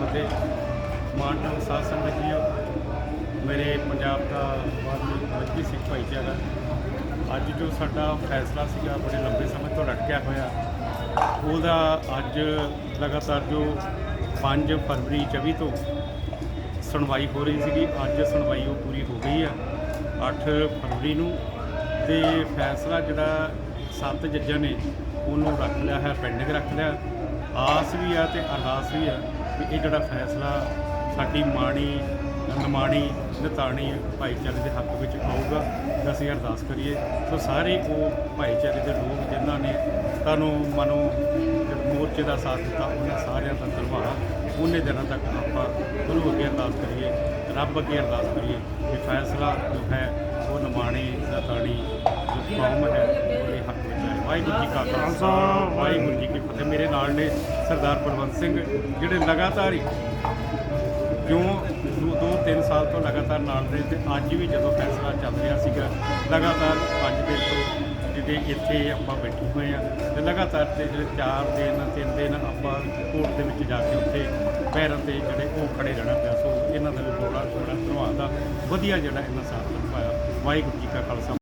ਫਤਿਹ ਮਾਨਯੋਗ ਸਾਧ ਸੰਗਤ ਜੀਓ ਮੇਰੇ ਪੰਜਾਬ ਦਾ ਬਹੁਤ ਮੱਝੀ ਸਿੱਖ ਭਾਈਚਾਰਾ। ਅੱਜ ਜੋ ਸਾਡਾ ਫੈਸਲਾ ਸੀਗਾ, ਬੜੇ ਲੰਬੇ ਸਮੇਂ ਤੋਂ ਲਟਕਿਆ ਹੋਇਆ। ਉਹਦਾ ਅੱਜ ਲਗਾਤਾਰ ਜੋ 5 ਫਰਵਰੀ 24 ਤੋਂ ਸੁਣਵਾਈ ਹੋ ਰਹੀ ਸੀਗੀ, ਅੱਜ ਸੁਣਵਾਈ ਉਹ ਪੂਰੀ ਹੋ ਗਈ ਆ 8 ਫਰਵਰੀ ਨੂੰ। ਤੇ ਫੈਸਲਾ ਜਿਹੜਾ ਸੱਤ ਜੱਜਾਂ ਨੇ, ਉਹਨੂੰ ਰੱਖ ਲਿਆ ਹੈ, ਪੈਂਡਿੰਗ ਰੱਖ ਲਿਆ। ਆਸ ਵੀ ਆ ਤੇ ਅਰਦਾਸ ਵੀ ਆ। ਕਿ ਇਹ ਜਿਹੜਾ ਫੈਸਲਾ ਸਾਡੀ ਮਾਣੀ ਨਮਾਣੀ ਨਿਤਾਣੀ ਭਾਈਚਾਰੇ ਦੇ ਹੱਕ ਵਿੱਚ ਆਊਗਾ, ਤਾਂ ਅਸੀਂ ਅਰਦਾਸ ਕਰੀਏ। ਸੋ ਸਾਰੇ ਉਹ ਭਾਈਚਾਰੇ ਦੇ ਲੋਕ ਜਿਨ੍ਹਾਂ ਨੇ ਤੁਹਾਨੂੰ ਮਨੋ ਮੋਰਚੇ ਦਾ ਸਾਥ ਦਿੱਤਾ, ਉਹਨਾਂ ਸਾਰਿਆਂ ਦਾ ਧੰਨਵਾਦ। ਉਹਨੇ ਦਿਨਾਂ ਤੱਕ ਆਪਾਂ ਗੁਰੂ ਅੱਗੇ ਅਰਦਾਸ ਕਰੀਏ, ਰੱਬ ਅੱਗੇ ਅਰਦਾਸ ਕਰੀਏ ਕਿ ਫੈਸਲਾ ਜੋ ਹੈ, ਉਹ ਨਿਮਾਣੀ ਨਤਾਣੀ, ਜੋ ਕੌਮ ਹੈ, ਉਹਦੇ ਹੱਕ ਵਿੱਚ ਹੈ ਵਾਹਿਗੁਰੂ ਜੀ ਕਾ ਖਾਲਸਾ, ਵਾਹਿਗੁਰੂ ਜੀ ਕੀ ਫਤਿਹ। ਮੇਰੇ ਨਾਲ ਨੇ ਸਰਦਾਰ ਬਲਵੰਤ ਸਿੰਘ, ਜਿਹੜੇ ਲਗਾਤਾਰ ਹੀ ਕਿਉਂ ਦੋ ਤਿੰਨ ਸਾਲ ਤੋਂ ਲਗਾਤਾਰ ਨਾਲ ਰਹੇ ਤੇ ਅੱਜ ਵੀ ਜਦੋਂ ਫੈਸਲਾ ਚੱਲ ਰਿਹਾ ਸੀਗਾ, ਲਗਾਤਾਰ ਪੰਜ ਦਿਨ ਤੋਂ ਜਿਹੜੇ ਇੱਥੇ ਆਪਾਂ ਬੈਠੇ ਹੋਏ ਆ ਤੇ ਲਗਾਤਾਰ ਤੇ ਜਿਹੜੇ ਚਾਰ ਦਿਨ, ਤਿੰਨ ਦਿਨ ਆਪਾਂ ਕੋਰਟ ਦੇ ਵਿੱਚ ਜਾ ਕੇ ਉੱਥੇ ਪੈਰਾਂ ਤੇ ਜਿਹੜੇ ਉਹ ਖੜੇ ਰਹਿਣਾ ਪਿਆ। ਸੋ ਇਹਨਾਂ ਦਾ ਵੀ ਬੜਾ ਬੜਾ ਧੰਨਵਾਦ ਦਾ ਵਧੀਆ ਜਿਹੜਾ ਇਹਨਾਂ ਸਾਥ ਨਿਭਾਇਆ ਵਾਹਿਗੁਰੂ ਜੀ ਕਾ ਖਾਲਸਾ।